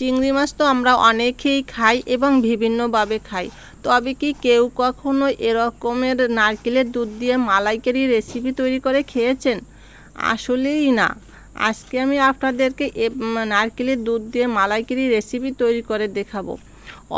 চিংড়ি মাছ তো আমরা অনেকেই খাই এবং বিভিন্নভাবে খাই। তবে কি কেউ কখনো এরকমের নারকেলের দুধ দিয়ে মালাইকারি রেসিপি তৈরি করে খেয়েছেন? আসলেই না। আজকে আমি আপনাদেরকে নারকেলের দুধ দিয়ে মালাইকারি রেসিপি তৈরি করে দেখাবো।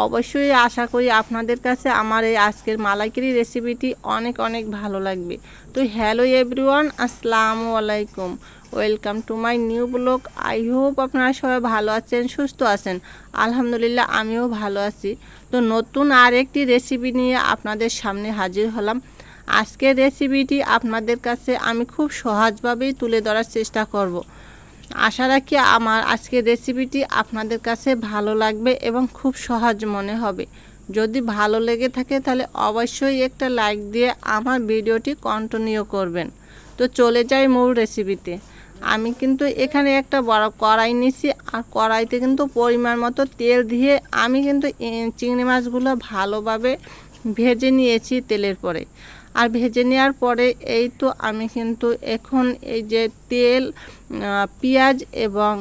অবশ্যই আশা করি আপনাদের কাছে আমার এই আজকের মালাইকারি রেসিপিটি অনেক অনেক ভালো লাগবে। তো হ্যালো এভরিওয়ান আসসালামু আলাইকুম। Welcome to my new blog I hope আপনারা সবাই ভালো আছেন, সুস্থ আছেন। আলহামদুলিল্লাহ, আমিও ভালো আছি। তো নতুন আর একটি রেসিপি নিয়ে আপনাদের সামনে হাজির হলাম। আজকের রেসিপিটি আপনাদের কাছে আমি খুব সহজভাবেই তুলে ধরার চেষ্টা করব। আশা রাখি আমার আজকের রেসিপিটি আপনাদের কাছে ভালো লাগবে এবং খুব সহজ মনে হবে। যদি ভালো লেগে থাকে, তাহলে অবশ্যই একটা লাইক দিয়ে আমার ভিডিওটি কন্টিনিউ করবেন। তো চলে যাই মূল রেসিপিতে আমি কিন্তু এখানে একটা বড় কড়াই নিছি, আর কড়াইতে কিন্তু পরিমাণ মতো তেল দিয়ে আমি কিন্তু চিংড়ি মাছগুলো ভালোভাবে ভেজে নিয়েছি তেলের পরে। আর ভেজে নেওয়ার পরে এই তো আমি কিন্তু এখন এই যে তেল পেঁয়াজ এবং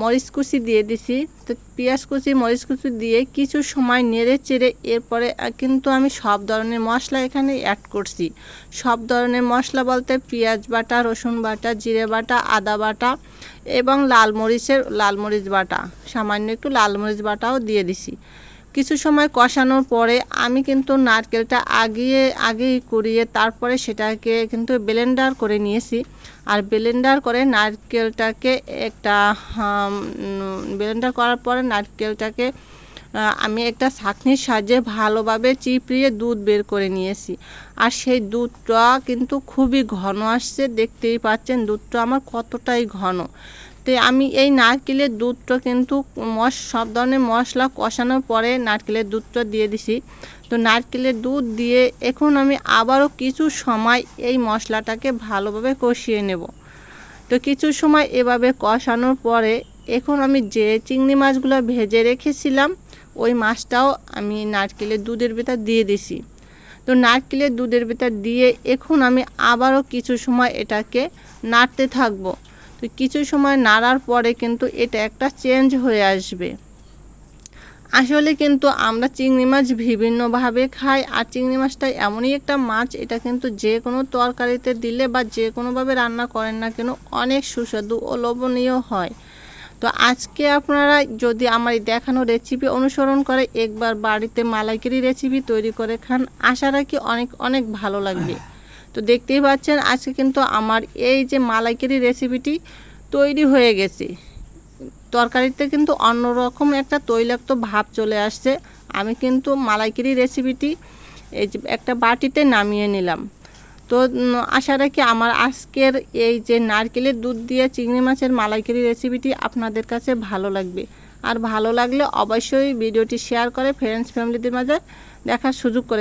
মরিচ কুচি দিয়ে দিছি। তো পেঁয়াজ কুচি, মরিচ কুচি দিয়ে কিছু সময় নেড়ে চেড়ে এরপরে কিন্তু আমি সব ধরনের মশলা এখানে অ্যাড করছি। সব ধরনের মশলা বলতে পেঁয়াজ বাটা, রসুন বাটা, জিরে বাটা, আদা বাটা এবং লাল মরিচের, লাল মরিচ বাটা। সামান্য একটু লাল মরিচ বাটাও দিয়ে দিছি। কিছু সময় কষানোর পরে আমি কিন্তু নারকেলটা আগিয়ে, আগেই কুড়িয়ে তারপরে সেটাকে কিন্তু ব্লেন্ডার করে নিয়েছি। আর ব্লেন্ডার করে নারকেলটাকে একটা ব্লেন্ডার করার পরে নারকেলটাকে আমি একটা ছাঁকনির সাহায্যে ভালোভাবে চিপড়িয়ে দুধ বের করে নিয়েছি। আর সেই দুধটা কিন্তু খুবই ঘন আসছে, দেখতেই পাচ্ছেন দুধটা আমার কতটাই ঘন। তো আমি এই নারকেলের দুধটা কিন্তু মশ সব ধরনের মশলা কষানোর পরে নারকেলের দুধটা দিয়ে দিছি। তো নারকেলের দুধ দিয়ে এখন আমি আবারও কিছু সময় এই মশলাটাকে ভালোভাবে কষিয়ে নেব। তো কিছু সময় এভাবে কষানোর পরে এখন আমি যে চিংড়ি মাছগুলো ভেজে রেখেছিলাম, ওই মাছটাও আমি নারকেলের দুধের ভেতর দিয়ে দিছি। তো নারকেলের দুধের ভেতর দিয়ে এখন আমি আবারও কিছু সময় এটাকে নাড়তে থাকব। তো কিছু সময় নাড়ার পরে কিন্তু এটা একটা চেঞ্জ হয়ে আসবে। আসলে কিন্তু আমরা চিংড়ি মাছ বিভিন্নভাবে খাই আর চিংড়ি মাছটা এমনই একটা মাছ, এটা কিন্তু যে কোনো তরকারিতে দিলে বা যে কোনোভাবে রান্না করেন না কেন অনেক সুস্বাদু ও লোভনীয় হয়। তো আজকে আপনারা যদি আমার দেখানো রেসিপি অনুসরণ করে একবার বাড়িতে মালাইকারি রেসিপি তৈরি করে খান, আশা রাখি অনেক অনেক ভালো লাগবে। তো দেখতেই পাচ্ছেন, আজকে কিন্তু আমার এই যে মালাইকারি রেসিপিটি তৈরি হয়ে গেছে। তরকারিতে কিন্তু অন্যরকম একটা তৈলাক্ত ভাব চলে আসছে। আমি কিন্তু মালাইকারি রেসিপিটি এই যে একটা বাটিতে নামিয়ে নিলাম। তো আশা রাখি আমার আজকের এই যে নারকেলের দুধ দিয়ে চিংড়ি মাছের মালাইকারি রেসিপিটি আপনাদের কাছে ভালো লাগবে। আর ভালো লাগলে অবশ্যই ভিডিওটি শেয়ার করে ফ্রেন্ডস ফ্যামিলিদের মাঝে দেখার সুযোগ করে